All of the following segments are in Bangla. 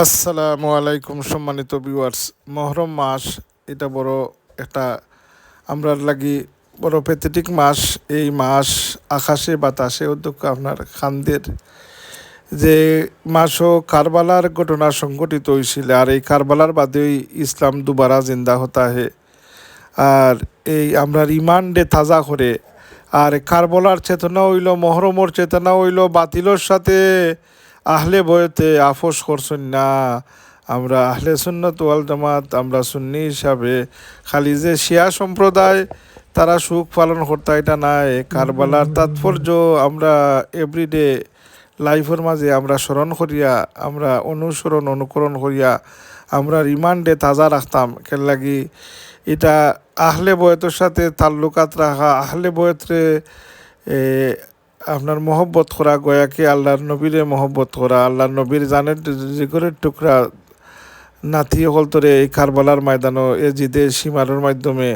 আসসালামু আলাইকুম সম্মানিত ভিউয়ার্স মহরম মাস, এটা বড় একটা আমরার লাগি বড় প্যাথেটিক মাস। এই মাস আকাশে বাতাসে অধ্যক্ষ আপনার খানদের। যে মাসও কারবালার ঘটনা সংঘটিত হয়েছিল আর এই কারবালার বাদেই ইসলাম দুবারা জিন্দা হতা হে। আর এই আমরা রিমান্ডে তাজা করে, আর কারবলার চেতনা হইল, মহরমর চেতনা হইল, বাতিলর সাথে আহলে বয়তে আফস করছেন না। আমরা আহলে সুন্নত ওয়াল জামাত, আমরা সুন্নি হিসাবে খালি যে শিয়া সম্প্রদায়, তারা সুখ পালন করতে এটা নাই। কারবালার তাৎপর্য আমরা এভরিডে লাইফের মাঝে আমরা স্মরণ করিয়া, আমরা অনুসরণ, অনুকরণ করিয়া, আমরা রিমান্ডে তাজা রাখতাম। কেন লাগি? এটা আহলে বয়তের সাথে তাল্লুকাত রাখা, আহলে বয়তরে আপনার মহব্বত করা গয়াকে আল্লাহর নবীরে মহব্বত করা আল্লাহর নবীর জানের জিগরের টুকরা নাতি হলতরে এই কারবালার ময়দানও, এ জিদের সীমারের মাধ্যমে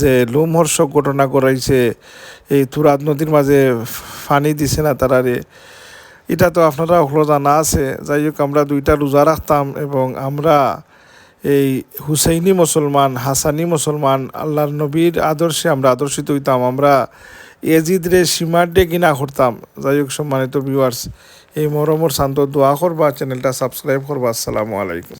যে লোমহর্ষক ঘটনা করাইছে এই তুরাত নদীর মাঝে ফানি দিছে না তারারে এটা তো আপনারা হলো জানা আছে। যাই হোক আমরা দুইটা রোজা রাখতাম এবং আমরা এই হুসাইনি মুসলমান, হাসানি মুসলমান, আল্লাহর নবীর আদর্শে আমরা আদর্শিত হইতাম। আমরা এজিদরে সীমাডে কিনা করতাম যাই হোক সম্মানিত ভিউয়ার্স এই মরমর শান্ত দোয়া করবা চ্যানেলটা সাবস্ক্রাইব করবা। আসসালামু আলাইকুম।